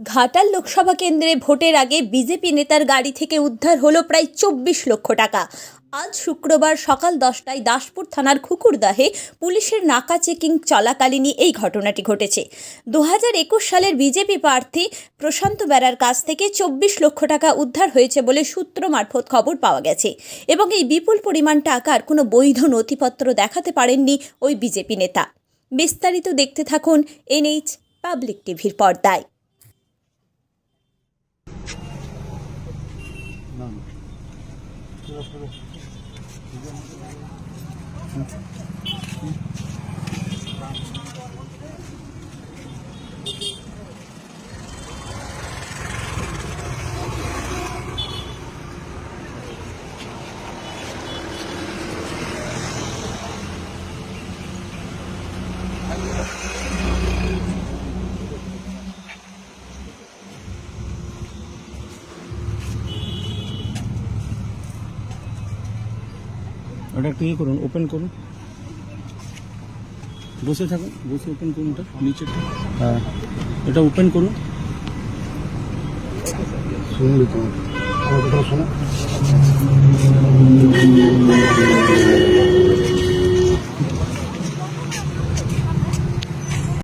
ঘাটাল লোকসভা কেন্দ্রে ভোটের আগে বিজেপি নেতার গাড়ি থেকে উদ্ধার হলো প্রায় চব্বিশ লক্ষ টাকা। আজ শুক্রবার সকাল দশটায় দাসপুর থানার খুকুরদাহে পুলিশের নাকা চেকিং চলাকালীনই এই ঘটনাটি ঘটেছে। দু হাজার একুশ সালের বিজেপি প্রার্থী প্রশান্ত বেড়ার কাছ থেকে চব্বিশ লক্ষ টাকা উদ্ধার হয়েছে বলে সূত্র মারফত খবর পাওয়া গেছে এবং এই বিপুল পরিমাণ টাকার কোনো বৈধ নথিপত্র দেখাতে পারেননি ওই বিজেপি নেতা। বিস্তারিত দেখতে থাকুন এনএইচ পাবলিক টিভির পর্দায়। ওটা একটু ইয়ে করুন ওপেন করুন। বসে থাকুন বসে ওপেন করুন ওটা নিচেটা হ্যাঁ। এটা ওপেন করুন। শুনলি তো আমার কথা শোনো